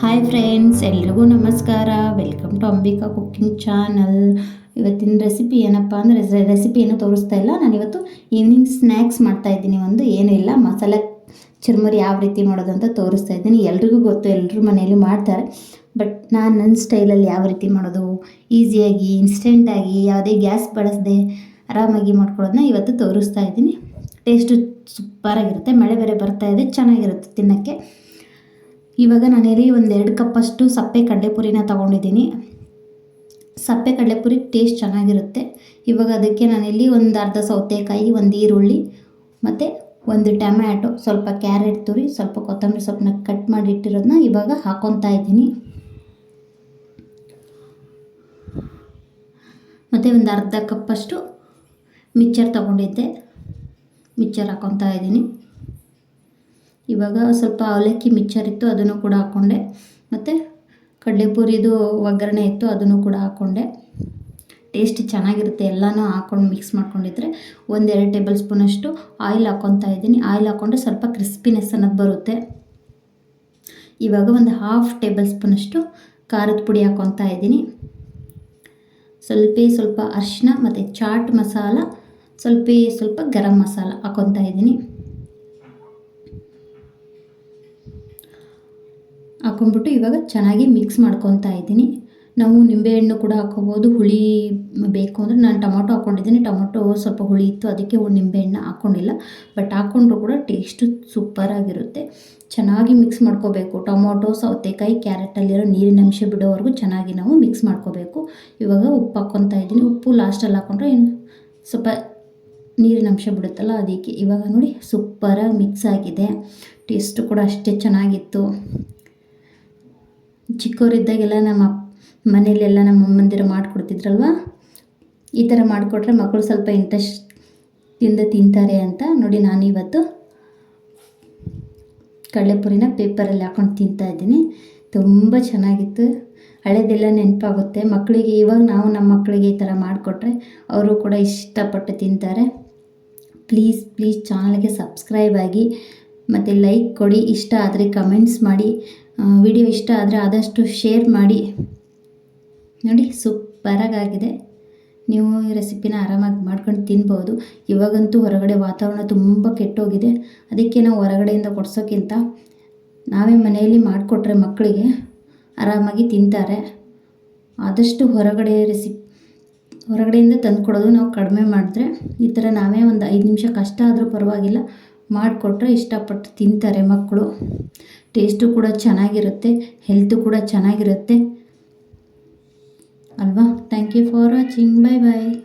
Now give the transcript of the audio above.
Hi friends, ಎಲ್ರಿಗೂ ನಮಸ್ಕಾರ. Welcome to Ambika cooking channel. ಇವತ್ತಿನ ರೆಸಿಪಿ ಏನಪ್ಪ ಅಂದರೆ ರೆಸಿಪಿ ತೋರಿಸ್ತಾ ಇಲ್ಲ. ನಾನಿವತ್ತು ಈವ್ನಿಂಗ್ ಸ್ನ್ಯಾಕ್ಸ್ ಮಾಡ್ತಾ ಇದ್ದೀನಿ. ಒಂದು ಏನೂ ಇಲ್ಲ, ಮಸಾಲೆ ಚುರ್ಮುರಿ ಯಾವ ರೀತಿ ಮಾಡೋದು ಅಂತ ತೋರಿಸ್ತಾ ಇದ್ದೀನಿ. ಎಲ್ರಿಗೂ ಗೊತ್ತು ಎಲ್ಲರೂ ಮನೆಯಲ್ಲಿ ಮಾಡ್ತಾರೆ. ಬಟ್ ನಾನು ನನ್ನ ಸ್ಟೈಲಲ್ಲಿ ಯಾವ ರೀತಿ ಮಾಡೋದು? ಈಸಿಯಾಗಿ, ಇನ್ಸ್ಟೆಂಟಾಗಿ, ಯಾವುದೇ ಗ್ಯಾಸ್ ಬಳಸದೆ ಆರಾಮಾಗಿ ಮಾಡ್ಕೊಳ್ಳೋದನ್ನ ಇವತ್ತು ತೋರಿಸ್ತಾ ಇದ್ದೀನಿ. ಟೇಸ್ಟು ಸೂಪರಾಗಿರುತ್ತೆ. ಮಳೆ ಬೇರೆ ಬರ್ತಾ ಇದೆ, ಚೆನ್ನಾಗಿರುತ್ತೆ ತಿನ್ನೋಕ್ಕೆ. ಇವಾಗ ನಾನಿಲ್ಲಿ ಒಂದು ಎರಡು ಕಪ್ಪಷ್ಟು ಸಪ್ಪೆ ಕಡಲೆಪುರಿನ ತೊಗೊಂಡಿದ್ದೀನಿ. ಸಪ್ಪೆ ಕಡಲೆಪುರಿ ಟೇಸ್ಟ್ ಚೆನ್ನಾಗಿರುತ್ತೆ. ಇವಾಗ ಅದಕ್ಕೆ ನಾನಿಲ್ಲಿ ಒಂದು ಅರ್ಧ ಸೌತೆಕಾಯಿ, ಒಂದು ಈರುಳ್ಳಿ, ಮತ್ತು ಒಂದು ಟೊಮ್ಯಾಟೊ, ಸ್ವಲ್ಪ ಕ್ಯಾರೆಟ್ ತುರಿ, ಸ್ವಲ್ಪ ಕೊತ್ತಂಬರಿ ಸೊಪ್ಪನ್ನ ಕಟ್ ಮಾಡಿ ಇಟ್ಟಿರೋದನ್ನ ಇವಾಗ ಹಾಕೊತಾ ಇದ್ದೀನಿ. ಮತ್ತು ಒಂದು ಅರ್ಧ ಕಪ್ಪಷ್ಟು ಮಿಕ್ಚರ್ ತೊಗೊಂಡಿದ್ದೆ. ಮಿಕ್ಚರ್ ಹಾಕೊತಾ ಇದ್ದೀನಿ. ಇವಾಗ ಸ್ವಲ್ಪ ಅವಲಕ್ಕಿ ಮಿಕ್ಚರ್ ಇತ್ತು, ಅದನ್ನು ಕೂಡ ಹಾಕ್ಕೊಂಡೆ ಮತ್ತು ಕಡಲೆಪುರಿದು ಒಗ್ಗರಣೆ ಇತ್ತು, ಅದನ್ನು ಕೂಡ ಹಾಕ್ಕೊಂಡೆ ಟೇಸ್ಟ್ ಚೆನ್ನಾಗಿರುತ್ತೆ, ಎಲ್ಲನೂ ಹಾಕ್ಕೊಂಡು ಮಿಕ್ಸ್ ಮಾಡ್ಕೊಂಡಿದ್ರೆ. ಒಂದೆರಡು ಟೇಬಲ್ ಸ್ಪೂನಷ್ಟು ಆಯಿಲ್ ಹಾಕ್ಕೊತಾ ಇದ್ದೀನಿ. ಆಯಿಲ್ ಹಾಕ್ಕೊಂಡ್ರೆ ಸ್ವಲ್ಪ ಕ್ರಿಸ್ಪಿನೆಸ್ ಅನ್ನೋದು ಬರುತ್ತೆ. ಇವಾಗ ಒಂದು ಹಾಫ್ ಟೇಬಲ್ ಸ್ಪೂನಷ್ಟು ಖಾರದ ಪುಡಿ ಹಾಕ್ಕೊತಾ ಇದ್ದೀನಿ. ಸ್ವಲ್ಪ ಸ್ವಲ್ಪ ಅರಿಶಿನ ಮತ್ತು ಚಾಟ್ ಮಸಾಲ, ಸ್ವಲ್ಪ ಸ್ವಲ್ಪ ಗರಂ ಮಸಾಲ ಹಾಕ್ಕೊತಾ ಇದ್ದೀನಿ. ಹಾಕ್ಕೊಂಬಿಟ್ಟು ಇವಾಗ ಚೆನ್ನಾಗಿ ಮಿಕ್ಸ್ ಮಾಡ್ಕೊತಾ ಇದ್ದೀನಿ. ನಾವು ನಿಂಬೆಹಣ್ಣು ಕೂಡ ಹಾಕ್ಕೋಬೋದು ಹುಳಿ ಬೇಕು ಅಂದರೆ ನಾನು ಟೊಮೊಟೊ ಹಾಕ್ಕೊಂಡಿದ್ದೀನಿ ಟೊಮೊಟೊ ಸ್ವಲ್ಪ ಹುಳಿ ಇತ್ತು, ಅದಕ್ಕೆ ನಿಂಬೆಹಣ್ಣು ಹಾಕ್ಕೊಂಡಿಲ್ಲ ಬಟ್ ಹಾಕ್ಕೊಂಡ್ರು ಕೂಡ ಟೇಸ್ಟು ಸೂಪರಾಗಿರುತ್ತೆ ಚೆನ್ನಾಗಿ ಮಿಕ್ಸ್ ಮಾಡ್ಕೋಬೇಕು. ಟೊಮೊಟೊ, ಸೌತೆಕಾಯಿ ಕ್ಯಾರೆಟಲ್ಲಿರೋ ನೀರಿನ ಅಂಶ ಬಿಡೋವರೆಗೂ ಚೆನ್ನಾಗಿ ನಾವು ಮಿಕ್ಸ್ ಮಾಡ್ಕೋಬೇಕು. ಇವಾಗ ಉಪ್ಪು ಹಾಕ್ಕೊತಾ ಇದ್ದೀನಿ. ಉಪ್ಪು ಲಾಸ್ಟಲ್ಲಿ ಹಾಕ್ಕೊಂಡ್ರೆ ಸ್ವಲ್ಪ ನೀರಿನ ಅಂಶ ಬಿಡುತ್ತಲ್ಲ ಅದಕ್ಕೆ. ಇವಾಗ ನೋಡಿ ಸೂಪರಾಗಿ ಮಿಕ್ಸ್ ಆಗಿದೆ. ಟೇಸ್ಟು ಕೂಡ ಅಷ್ಟೇ ಚೆನ್ನಾಗಿತ್ತು. ಚಿಕ್ಕವರಿದ್ದಾಗೆಲ್ಲ ನಮ್ಮ ಮನೆಯಲ್ಲೆಲ್ಲ ನಮ್ಮ ಅಮ್ಮಂದಿರು ಮಾಡಿಕೊಡ್ತಿದ್ರಲ್ವ? ಈ ಥರ ಮಾಡಿಕೊಟ್ರೆ ಮಕ್ಕಳು ಸ್ವಲ್ಪ ಇಂಟ್ರೆಸ್ಟಿಂದ ತಿಂತಾರೆ ಅಂತ ನೋಡಿ ನಾನು ಇವತ್ತು ಕಡಲೆಪುರಿನ ಪೇಪರಲ್ಲಿ ಹಾಕೊಂಡು ತಿಂತಾ ಇದ್ದೀನಿ. ತುಂಬ ಚೆನ್ನಾಗಿತ್ತು. ಹಳೆದೆಲ್ಲ ನೆನಪಾಗುತ್ತೆ. ಮಕ್ಕಳಿಗೆ ಇವಾಗ ನಾವು ನಮ್ಮ ಮಕ್ಕಳಿಗೆ ಈ ಥರ ಮಾಡಿಕೊಟ್ರೆ ಅವರು ಕೂಡ ಇಷ್ಟಪಟ್ಟು ತಿಂತಾರೆ. ಪ್ಲೀಸ್ ಪ್ಲೀಸ್ ಚಾನಲ್ಗೆ ಸಬ್ಸ್ಕ್ರೈಬ್ ಆಗಿ ಮತ್ತು ಲೈಕ್ ಕೊಡಿ. ಇಷ್ಟ ಆದರೆ ಕಮೆಂಟ್ಸ್ ಮಾಡಿ. ವಿಡಿಯೋ ಇಷ್ಟ ಆದರೆ ಆದಷ್ಟು ಶೇರ್ ಮಾಡಿ. ನೋಡಿ ಸೂಪರಾಗಿದೆ ನೀವು ಈ ರೆಸಿಪಿನ ಆರಾಮಾಗಿ ಮಾಡ್ಕೊಂಡು ತಿನ್ಬೋದು. ಇವಾಗಂತೂ ಹೊರಗಡೆ ವಾತಾವರಣ ತುಂಬ ಕೆಟ್ಟೋಗಿದೆ. ಅದಕ್ಕೆ ನಾವು ಹೊರಗಡೆಯಿಂದ ಕೊಡ್ಸೋಕ್ಕಿಂತ ನಾವೇ ಮನೆಯಲ್ಲಿ ಮಾಡಿಕೊಟ್ರೆ ಮಕ್ಕಳಿಗೆ ಆರಾಮಾಗಿ ತಿಂತಾರೆ. ಆದಷ್ಟು ಹೊರಗಡೆ ರೆಸಿಪಿ, ಹೊರಗಡೆಯಿಂದ ತಂದು ಕೊಡೋದು ನಾವು ಕಡಿಮೆ ಮಾಡಿದ್ರೆ ಈ ಥರ ನಾವೇ ಒಂದು ಐದು ನಿಮಿಷ ಕಷ್ಟ ಆದರೂ ಪರವಾಗಿಲ್ಲ, ಮಾಡಿಕೊಟ್ರೆ ಇಷ್ಟಪಟ್ಟು ತಿಂತಾರೆ ಮಕ್ಕಳು. ಟೇಸ್ಟು ಕೂಡ ಚೆನ್ನಾಗಿರುತ್ತೆ ಹೆಲ್ತು ಕೂಡ ಚೆನ್ನಾಗಿರುತ್ತೆ. ಅಲ್ವಾ? Thank you for watching bye bye